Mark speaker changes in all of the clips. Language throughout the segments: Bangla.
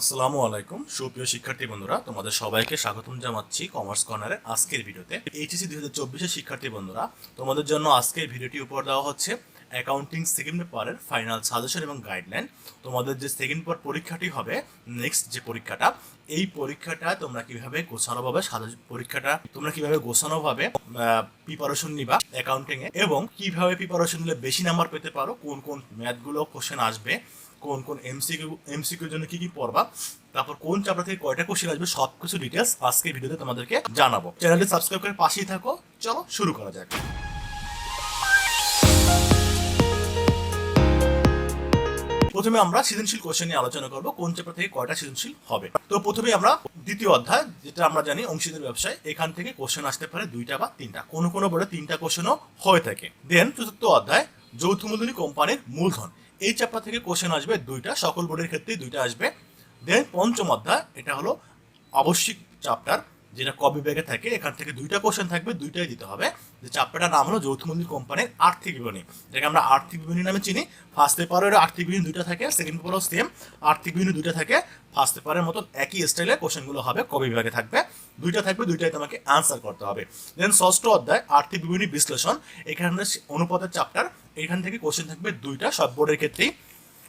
Speaker 1: আসসালামু আলাইকুম। সুপ্রিয় শিক্ষার্থী বন্ধুরা, তোমাদের সবাইকে স্বাগতম জানাচ্ছি কমার্স কর্নারের আজকের ভিডিওতে। এইচএসসি দুই হাজার শিক্ষার্থী বন্ধুরা, তোমাদের জন্য আজকের ভিডিওটি উপর দেওয়া হচ্ছে অ্যাকাউন্টিং সেকেন্ড পেপারের ফাইনাল সাজেশন এবং গাইডলাইন তোমাদের যে সেকেন্ড পেপার পরীক্ষাটি হবে নেক্সট যে পরীক্ষাটা, এই পরীক্ষাটা তোমরা কীভাবে গোছানোভাবে পরীক্ষাটা তোমরা কীভাবে গোছানোভাবে প্রিপারেশন নিবা অ্যাকাউন্টিং এ, এবং কীভাবে প্রিপারেশন নিলে বেশি নাম্বার পেতে পারো, কোন কোন ম্যাথগুলো কোশ্চেন আসবে কোন কোন এমসিকিউ এমসিকিউর জন্য কি কি পড়বা, তারপর কোন চ্যাপ্টার থেকে কয়টা কোশ্চেন আসবে সব কিছু ডিটেলস আজকে ভিডিওতে তোমাদেরকে জানাব। চ্যানেলটি সাবস্ক্রাইব করে পাশেই থাকো, চলো শুরু করা যাক। প্রথমে আমরা সৃজনশীল কোশ্চেন নিয়ে আলোচনা করব, কোন চ্যাপ্টার থেকে কয়টা সৃজনশীল হবে। তো প্রথমে আমরা দ্বিতীয় অধ্যায়, যেটা আমরা জানি অংশীদার ব্যবসায়, এখান থেকে কোশ্চেন আসতে পারে দুইটা বা তিনটা, কোনো কোনো বলে তিনটা কোশ্চেনও হয়ে থাকে। দেন চতুর্থ অধ্যায়, যৌথ মূলধনী কোম্পানির মূলধন। এই চ্যাপ্টার থেকে কোশ্চেন আসবে দুইটা, সকল বোর্ডের ক্ষেত্রেই দুইটা আসবে। দেন পঞ্চম অধ্যায়, এটা হলো আবশ্যিক চ্যাপ্টার যেটা ক বিভাগে থাকে, এখান থেকে দুইটা কোশ্চেন থাকবে, দুইটাই দিতে হবে। যে চ্যাপ্টারটার নাম হলো যৌথ মন্দির কোম্পানির আর্থিক বিবরণী। যেটাকে আমরা আর্থিক বিবরণী নামে চিনি। ফার্স্ট পেপারের আর্থিক বিবরণী দুইটা থাকে সেকেন্ড পেপারও সেম আর্থিক বিবরণী দুইটা থাকে। ফার্স্ট পেপারের মতন একই স্টাইলে কোশ্চেনগুলো হবে ক বিভাগে থাকবে। দুইটা থাকবে, দুইটাই তোমাকে আনসার করতে হবে। দেন ষষ্ঠ অধ্যায়, আর্থিক বিবরণী বিশ্লেষণ। এখানে অনুপাতের চ্যাপ্টার এখান থেকে কোশ্চেন থাকবে দুইটা, সব বোর্ডের ক্ষেত্রেই।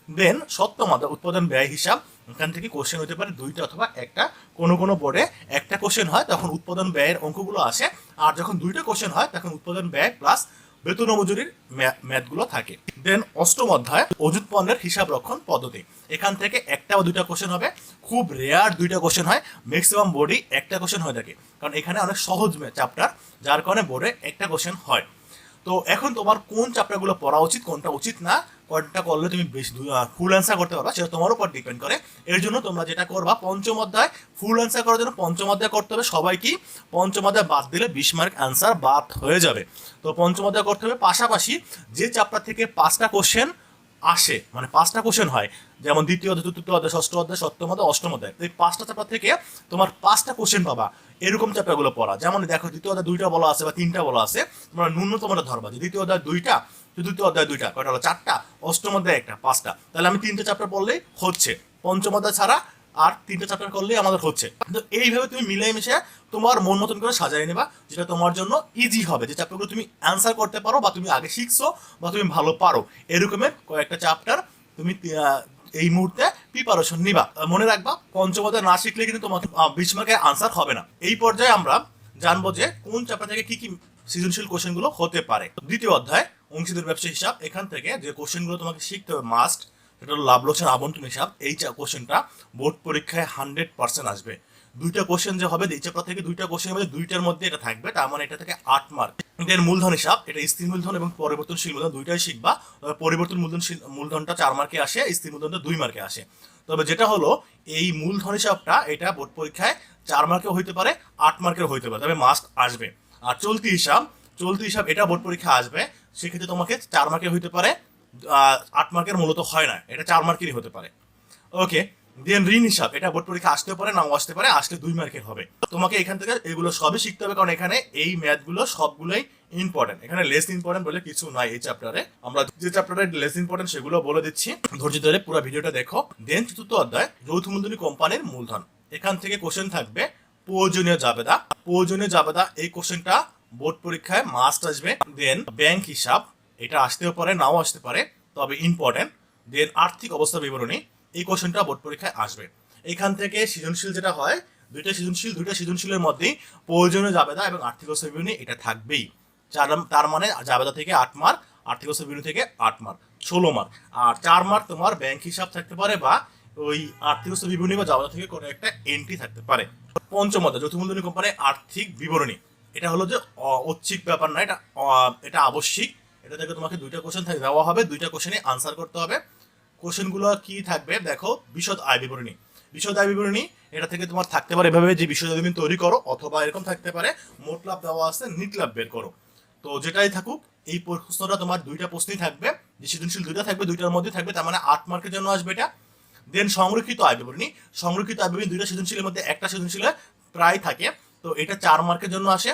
Speaker 1: দেন সপ্তম অধ্যায়, উৎপাদন ব্যয় হিসাব। এখান থেকে কোশ্চেন হতে পারে দুইটা অথবা একটা। কোনো কোনো বোর্ডে একটা কোশ্চেন হয়, তখন উৎপাদন ব্যয়ের অঙ্কগুলো আসে। আর যখন দুইটা কোশ্চেন হয়, তখন উৎপাদন ব্যয় প্লাস বেতন মজুরির ম্যাথগুলো থাকে। দেন অষ্টম অধ্যায় অজুত পণ্যের হিসাব রক্ষণ পদ্ধতি। এখান থেকে একটা বা দুইটা কোশ্চেন হবে। খুব রেয়ার দুইটা কোশ্চেন হয়। ম্যাক্সিমাম বোর্ডই একটা কোশ্চেন হয়ে থাকে। কারণ এখানে অনেক সহজ চ্যাপ্টার যার কারণে বোর্ডে একটা কোশ্চেন হয়। তো এখন তোমার কোন চ্যাপ্টারগুলো পড়া উচিত, কোনটা উচিত না, কোনটা করলে তুমি বেশি ফুল অ্যান্সার করতে পারবা, সেটা তোমার উপর ডিপেন্ড করে। এর জন্য তোমরা যেটা করবা, পঞ্চম অধ্যায় ফুল অ্যান্সার করার জন্য পঞ্চম অধ্যায় করতে হবে। সবাইকে পঞ্চম অধ্যায় বাদ দিলে বিশ মার্ক অ্যান্সার বাদ হয়ে যাবে। তো পঞ্চম অধ্যায় করতে হবে। পাশাপাশি যে চ্যাপ্টার থেকে পাঁচটা কোশ্চেন আসে মানে পাঁচটা কোশ্চেন হয়। যেমন দ্বিতীয় অধ্যায়, চতুর্থ অধ্যায়, ষষ্ঠ অধ্যায়, সপ্তম অধ্যায়, অষ্টম অধ্যায়। এই পাঁচটা চ্যাপ্টার থেকে তোমার পাঁচটা কোশ্চেন পাবা। এরকম চ্যাপ্টারগুলো পড়া। যেমন দেখো, দ্বিতীয় অধ্যায় দুইটা বলা আছে বা তিনটা বলা আছে, তোমরা ন্যূনতমটা ধরবা যে দ্বিতীয় অধ্যায় দুইটা, চতুর্থ অধ্যায় দুইটা, কয়টা হলো চারটা, অষ্টম অধ্যায় একটা, পাঁচটা। তাহলে আমি তিনটা চ্যাপ্টার পড়লেই হচ্ছে। পঞ্চম অধ্যায় ছাড়া আর তিনটা চ্যাপ্টার করলেই আমাদের হচ্ছে। তো এইভাবে তুমি মিলিয়ে মিশে তোমার মন মতন করে সাজাই নেবা, যেটা তোমার জন্য ইজি হবে। যে চ্যাপ্টারগুলো তুমি অ্যান্সার করতে পারো বা তুমি আগে শিখছো বা তুমি ভালো পারো, এরকমের কয়েকটা চ্যাপ্টার তুমি এই মুহূর্তে প্রিপারেশন নিবা। মনে রাখবা পঞ্চমতে না শিখলে কিন্তু তোমার বিশ মার্কের আনসার হবে না। এই পর্যায়ে আমরা জানব যে কোন চ্যাপ্টার থেকে কি কি সৃজনশীল কোশ্চেনগুলো হতে পারে। দ্বিতীয় অধ্যায়, অংশীদার ব্যবসা হিসাব। এখান থেকে যে কোশ্চেনগুলো তোমাকে শিখতে হবে মাস্ট হলো লাভ লোকসান আবন্টন হিসাব। এই কোশ্চেনটা বোর্ড পরীক্ষায় হান্ড্রেড পার্সেন্ট আসবে। দুইটা কোশ্চেন যে হবে, এই চ্যাপ্টার থেকে দুইটা কোশ্চেন মধ্যে দুইটার মধ্যে এটা থাকবে, তার মানে এটা থেকে আট মার্ক এর মূলধন হিসাব, এটা স্থির মূলধন এবং পরিবর্তনশীল মূলধন, দুইটাই শিখবা। পরিবর্তন মূলধনশীল মূলধনটা চার মার্কে আসে, স্থির মূলধনটা দুই মার্কে আসে। তবে যেটা হলো, এই মূলধন হিসাবটা এটা বোর্ড পরীক্ষায় চার মার্কেও হইতে পারে, আট মার্কেও হইতে পারে, তবে মাস্ট আসবে। আর চলতি হিসাব চলতি হিসাব এটা বোর্ড পরীক্ষা আসবে, সেক্ষেত্রে তোমাকে চার মার্কে হইতে পারে আট মার্কের মূলত হয় না। এটা চার মার্কেরই হতে পারে। ওকে দেন ঋণ হিসাব। এটা বোর্ড পরীক্ষা আসতে পারে, নাও আসতে পারে, আসলে দুই মার্কের হবে। তোমাকে এখান থেকে এগুলো সবই শিখতে হবে, কারণ এখানে এই ম্যাথগুলো সবগুলোই ইম্পর্টেন্ট এখানে লেস ইম্পর্টেন্ট বলে কিছু নাই এই চ্যাপ্টারে আমরা যে চ্যাপ্টারে লেস ইম্পর্টেন্ট সেগুলো বলে দিচ্ছি। ধৈর্য ধরে পুরো ভিডিওটা দেখো। দেন চতুর্থ অধ্যায়, যৌথ মূলধনী কোম্পানির মূলধন। এখান থেকে কোশ্চেন থাকবে, প্রয়োজনীয় জাবেদা। প্রয়োজনীয় জাবেদা, এই কোশ্চেনটা বোর্ড পরীক্ষায় মাস্ট আসবে। দেন ব্যাংক হিসাব। এটা আসতেও পারে, নাও আসতে পারে, তবে ইম্পর্টেন্ট দেন আর্থিক অবস্থা বিবরণী, এই কোশ্চেনটা বোর্ড পরীক্ষায় আসবে। এখান থেকে সৃজনশীল যেটা হয়, দুইটা সৃজনশীল, দুইটা সৃজনশীলের মধ্যেই প্রয়োজনীয় জাবেদা এবং আর্থিক অবস্থা বিবরণী এটা থাকবেই। তার মানে জাবেদা থেকে আট মার্ক আর্থিক অবস্থা বিবরণী থেকে আট মার্ক ষোলো মার্ক আর চার মার্ক তোমার ব্যাংক হিসাব থাকতে পারে বা ওই আর্থিক অবস্থা বিবরণী বা জাবেদা থেকে কোনো একটা এন্ট্রি থাকতে পারে। পঞ্চম অধ্যায়, যৌথ মূলধনী কোম্পানির আর্থিক বিবরণী। এটা হলো যে ঐচ্ছিক ব্যাপার না, এটা এটা আবশ্যিক। এটা থেকে তোমাকে দুইটা কোশ্চেন দেওয়া হবে, দুইটা কোশ্চেনে আনসার করতে হবে। কোশ্চেনগুলো কি থাকবে? দেখো, বিশদ আয় বিবরণী। বিশদ আয় বিবরণী, এটা থেকে তোমার থাকতে পারে এভাবে যে বিশদ তুমি তৈরি করো, অথবা এরকম থাকতে পারে, মোট লাভ দেওয়া আছে, নিট লাভ বের করো। তো যেটাই থাকুক, এই প্রশ্নটা তোমার দুইটা প্রশ্নই থাকবে, যে সৃজনশীল দুইটা থাকবে, দুইটার মধ্যে থাকবে, তার মানে আট মার্কের জন্য আসবে এটা। দেন সংরক্ষিত আয় বিবরণী, সংরক্ষিত আয় বিবরণী দুইটা সৃজনশীলের মধ্যে একটা সৃজনশীলে প্রায় থাকে, তো এটা চার মার্কের জন্য আসে।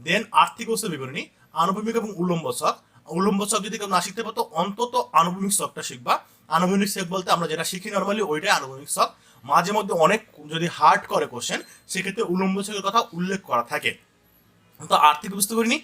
Speaker 1: দেন আর্থিক অবস্থা বিবরণী, আনুভূমিক এবং উলম্ব শখ উলম্ব শখ যদি কেউ না শিখতে পারতো, অন্তত আনুভূমিক শখটা শিখবা। আনুভূমিক শখ বলতে আমরা যেটা শিখি নর্মালি ওইটাই আনুভূমিক শখ মাঝে মধ্যে অনেক যদি হার্ড করে কোশ্চেন সেক্ষেত্রে উলম্ব ছকের কথা উল্লেখ করা থাকে। তো আর্থিক বুঝতে পারিনি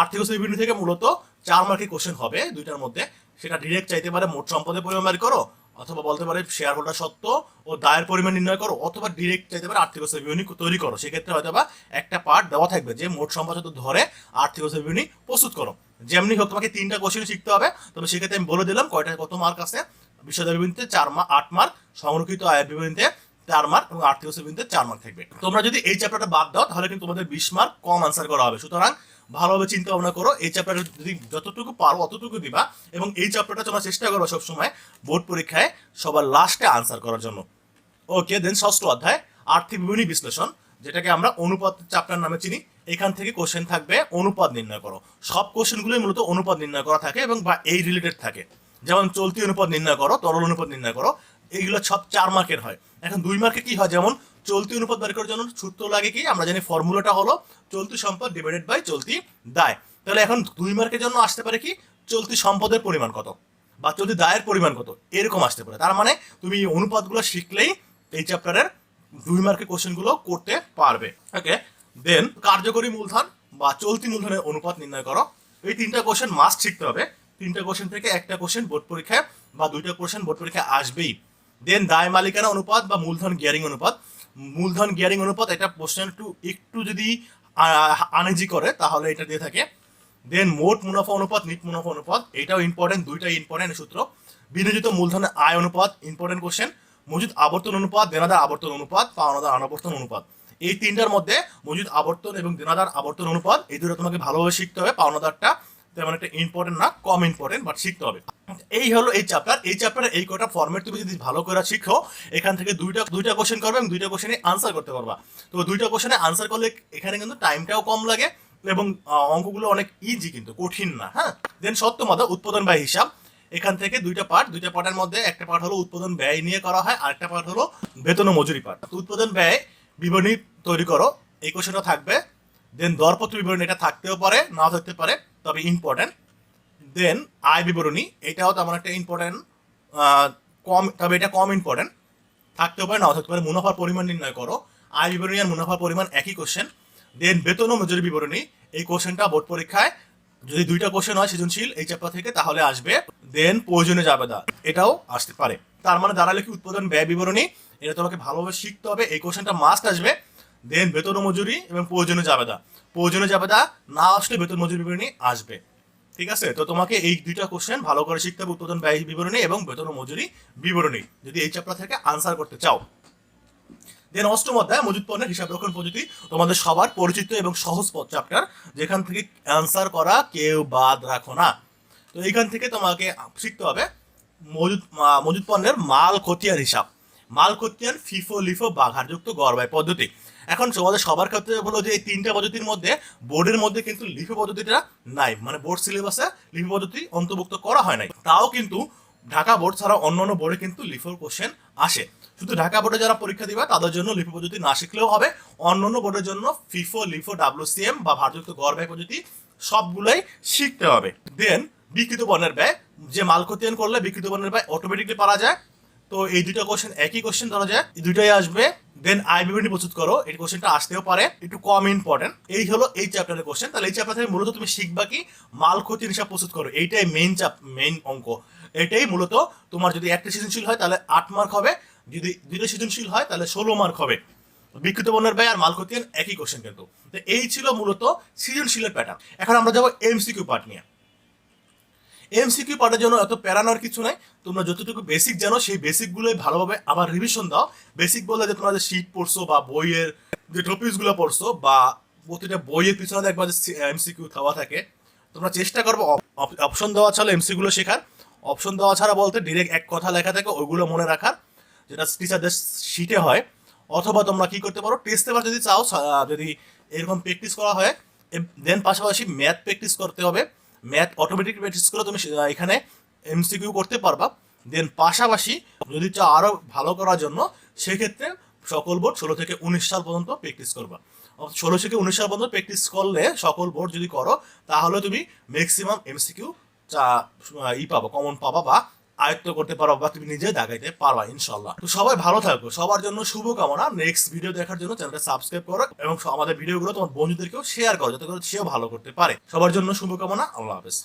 Speaker 1: আর্থিক বিবরণী থেকে মূলত চার মার্কের কোশ্চেন হবে দুইটার মধ্যে। সেটা ডিরেক্ট চাইতে পারে মোট সম্পদের পরিমাণ করো, অথবা বলতে পারে শেয়ার হোল্ডার সত্ত্ব ও দায়ের পরিমাণ নির্ণয় করো, অথবা ডিরেক্ট চাইতে পারে আর্থিক বিবরণী তৈরি করো। সেক্ষেত্রে হয়তো বা একটা পার্ট দেওয়া থাকবে যে মোট সম্পদ ধরে, আর্থিক বিবরণী প্রস্তুত করো। যেমনি হোক, তোমাকে তিনটা কোশ্চেন শিখতে হবে। তবে সেক্ষেত্রে আমি বলে দিলাম কয়টা, কত মার্ক আছে? বিশদ বিবরণীতে চার মার্ক আট মার্ক সংরক্ষিত আয়ের বিবরণীতে চার মার্ক এবং আর্থিক বিবরণীতে চার মার্ক থাকবে। তোমরা যদি এই চ্যাপ্টারটা বাদ দাও, তাহলে কিন্তু তোমাদের বিশ মার্ক কম আনসার করা হবে। সুতরাং ভালোভাবে চিন্তা ভাবনা করো, এই চ্যাপ্টারে যদি যতটুকু পারো অতটুকু দিবা এবং এই চ্যাপ্টারটা তোমরা চেষ্টা করো সবসময় বোর্ড পরীক্ষায় সবার লাস্টে আনসার করার জন্য। ওকে দেন ষষ্ঠ অধ্যায়, আর্থিক বিবরণী বিশ্লেষণ, যেটাকে আমরা অনুপাত চ্যাপ্টার নামে চিনি। এখান থেকে কোশ্চেন থাকবে অনুপাত নির্ণয় করো। সব কোশ্চেনগুলোই মূলত অনুপাত নির্ণয় করা থাকে এবং বা এই রিলেটেড থাকে। যেমন চলতি অনুপাত নির্ণয় করো, তরল অনুপাত নির্ণয় করো, এইগুলো সব চার মার্কের হয়। এখন দুই মার্কে কি হয়? যেমন চলতি অনুপাত বের করার জন্য সূত্র লাগে কি? আমরা জানি ফর্মুলাটা হলো চলতি সম্পদ ডিভাইডেড বাই চলতি দায়। তাহলে এখন দুই মার্কের জন্য আসতে পারে কি? চলতি সম্পদের পরিমাণ কত? বা চলতি দায়ের পরিমাণ কত? এরকম আসতে পারে। তার মানে তুমি অনুপাতগুলো শিখলেই এই চ্যাপ্টারের দুই মার্কের কোশ্চেনগুলো করতে পারবে। ওকে দেন কার্যকরী মূলধন বা চলতি মূলধনের অনুপাত নির্ণয় করো। এই তিনটা কোশ্চেন মাস্ট শিখতে হবে। তিনটা কোশ্চেন থেকে একটা কোশ্চেন বোর্ড পরীক্ষায় বা দুইটা কোশ্চেন বোর্ড পরীক্ষায় আসবেই। দেন দায় মালিকানা অনুপাত বা মূলধন গিয়ারিং অনুপাত। মূলধন গিয়ারিং অনুপাত এটা কোশ্চেন একটু একটু যদি আনেজি করে, তাহলে এটা দিয়ে থাকে। দেন মোট মুনাফা অনুপাত, নিট মুনাফা অনুপাত, এটাও ইম্পর্টেন্ট দুইটাই ইম্পর্টেন্ট সূত্র। বিনিয়োজিত মূলধনের আয় অনুপাত ইম্পর্টেন্ট কোশ্চেন মজুদ আবর্তন অনুপাত, দেনাদার আবর্তন অনুপাত, পাওনাদার অনাবর্তন অনুপাত। এই তিনটার মধ্যে মজুদ আবর্তন এবং দেনাদার আবর্তন অনুপাত, এই দুটো তোমাকে ভালোভাবে শিখতে হবে, পাওনাদারটা তেমন একটা ইম্পর্টেন্ট না, কম ইম্পর্টেন্ট বাট শিখতে হবে। এই হলো এই চ্যাপ্টার এই চ্যাপ্টারে এই কটা ফর্মেট তুমি যদি ভালো করে শিখো, এখান থেকে দুইটা দুইটা কোশ্চেন করবে এবং দুইটা কোশ্চেনে আনসার করতে পারবা। তো দুইটা কোশ্চেনে আনসার করলে এখানে কিন্তু টাইমটাও কম লাগে এবং অঙ্কগুলো অনেক ইজি কিন্তু, কঠিন না হ্যাঁ? দেন সত্য সত্যমাদা উৎপাদন ব্যয় হিসাব, এখান থেকে দুইটা পার্ট দুইটা পার্টের মধ্যে একটা পার্ট হলো উৎপাদন ব্যয় নিয়ে করা হয়, আরেকটা পার্ট হলো বেতন ও মজুরি পার্ট উৎপাদন ব্যয় বিবরণী তৈরি করো। এই কোশ্চেনটা থাকবে। দেন দরপত্র বিবরণী এটা থাকতেও পারে, নাও থাকতে পারে, তবে ইম্পর্টেন্ট দেন আয় বিবরণী, এটাও তেমন একটা ইম্পর্টেন্ট কম, তবে এটা কম ইম্পর্টেন্ট থাকতেও পারে, নাও থাকতে পারে, মুনাফার পরিমাণ নির্ণয় করো। আয় বিবরণী আর মুনাফার পরিমাণ একই কোশ্চেন দেন বেতন ও মজুরি বিবরণী, এই কোশ্চেনটা বোর্ড পরীক্ষায় যদি দুইটা কোশ্চেন হয় সৃজনশীল, এই চ্যাপ্টার থেকে তাহলে আসবে। দেন প্রয়োজনীয় জাবেদা এটাও আসতে পারে। তার মানে দাঁড়ালে কি উৎপাদন, ব্যয় বিবরণী এটা তোমাকে ভালোভাবে শিখতে হবে। এই কোশ্চেনটা মাস্ট আসবে। দেন বেতন মজুরি এবং প্রয়োজনীয় জাবেদা। প্রয়োজনীয় জাবেদা না আসলে বেতন মজুরি বিবরণী আসবে। ঠিক আছে? তো তোমাকে এই দুইটা কোশ্চেন ভালো করে শিখতে হবে, উৎপাদন ব্যয় বিবরণী এবং বেতন মজুরি বিবরণী। যদি এই চ্যাপ্টার থেকে আনসার করতে চাও। দেন অষ্টম অধ্যায়, মজুদ পণ্যের হিসাব রক্ষণ পদ্ধতি। তোমাদের সবার পরিচিত এবং সহজ পথ চ্যাপ্টার যেখান থেকে অ্যান্সার করা কেউ বাদ রাখো না। তো এইখান থেকে তোমাকে শিখতে হবে মজুদ মজুদ পণ্যের মাল খতিয়ান হিসাব। মাল খতিয়ান ফিফো, লিফো, বাঘারযুক্ত গড়বাই পদ্ধতি। এখন তোমাদের সবার ক্ষেত্রে বলো যে এই তিনটা পদ্ধতির মধ্যে বোর্ডের মধ্যে কিন্তু লিফো পদ্ধতিটা নাই। মানে বোর্ড সিলেবাসে লিফো পদ্ধতি অন্তর্ভুক্ত করা হয় নাই। তাও কিন্তু ঢাকা বোর্ড ছাড়া অন্য অন্য বোর্ডে কিন্তু লিফোর কোশ্চেন আসে। শুধু ঢাকা বোর্ডে যারা পরীক্ষা দিবে, তাদের জন্য লিফো পদ্ধতি না শিখলেও হবে। অন্য অন্য বোর্ডের জন্য ফিফো, লিফো, ডাব্লিউসিএম বা ভারযুক্ত গড় ব্যয় পদ্ধতি সবগুলাই শিখতে হবে। দেন বিকৃত পণ্যের ব্যয়, যে মাল খতিয়ান করলে বিকৃত পণ্যের ব্যয় অটোমেটিকলি পারা যায়। তো এই দুইটা কোশ্চেন একই কোশ্চেন ধরা যায় এই দুইটাই আসবে। দেন আয় বিবরণী প্রস্তুত করো। এই কোশ্চেনটা আসতেও পারে। একটু কম ইম্পর্টেন্ট এই হলো এই চ্যাপ্টারের কোশ্চেন তাহলে এই চ্যাপ্টার থেকে মূলত তুমি শিখবা কি? মাল ক্ষতির হিসাব প্রস্তুত করো। এইটাই মেইন চাপ মেইন অঙ্ক। এটাই মূলত তোমার যদি একটা সৃজনশীল হয়, তাহলে আট মার্ক হবে। যদি দুইটা সৃজনশীল হয়, তাহলে ষোলো মার্ক হবে। বিকৃত বর্ণের ব্যয় আর মাল খতিয়ান একই কোশ্চেন কিন্তু। তো এই ছিল মূলত সৃজনশীলের প্যাটার্ন এখন আমরা যাব এমসিকিউ পার্ট নিয়ে। এমসিকিউ পার্টের জন্য এত প্যারানোর কিছু নাই। তোমরা যতটুকু বেসিক জানো, সেই বেসিকগুলোই ভালোভাবে আবার রিভিশন দাও। বেসিক বলতে যে তোমরা যে পড়ছো বা বইয়ের যে টপিকসগুলো পড়ছো বা প্রতিটা বইয়ের পিছনে দেখবা যে এমসিকিউ দেওয়া থাকে। তোমরা চেষ্টা করব অপশন দেওয়া ছাড়া এমসিগুলো শেখার। অপশন দেওয়া ছাড়া বলতে ডিরেক্ট এক কথা লেখা থাকে, ওইগুলো মনে রাখার, যেটা টিচারদের শিটে হয়। অথবা তোমরা কি করতে পারো টেস্ট পেপার যদি চাও যদি এরকম প্র্যাকটিস করা হয় দেন পাশাপাশি ম্যাথ প্র্যাকটিস করতে হবে। ম্যাথ অটোমেটিক প্র্যাকটিস করে তুমি এখানে এমসিকিউ করতে পারবা। দেন পাশাপাশি যদি চা আরও ভালো করার জন্য, সেক্ষেত্রে সকল বোর্ড ষোলো থেকে উনিশ সাল পর্যন্ত প্র্যাকটিস করবা। ষোলো থেকে উনিশ সাল পর্যন্ত প্র্যাকটিস করলে সকল বোর্ড যদি করো, তাহলে তুমি ম্যাক্সিমাম এমসিকিউ চা ই পাবো কমন পাবা বা আয়ত্ত করতে পারো বা তুমি নিজে দাগাইতে পারো ইনশাল্লাহ তো সবাই ভালো থাকব সবার জন্য শুভকামনা। নেক্সট ভিডিও দেখার জন্য চ্যানেলটা সাবস্ক্রাইব করো এবং আমাদের ভিডিওগুলো তোমার বন্ধুদেরকেও শেয়ার করো, যাতে করে সেও ভালো করতে পারে। সবার জন্য শুভকামনা, আল্লাহ হাফেজ।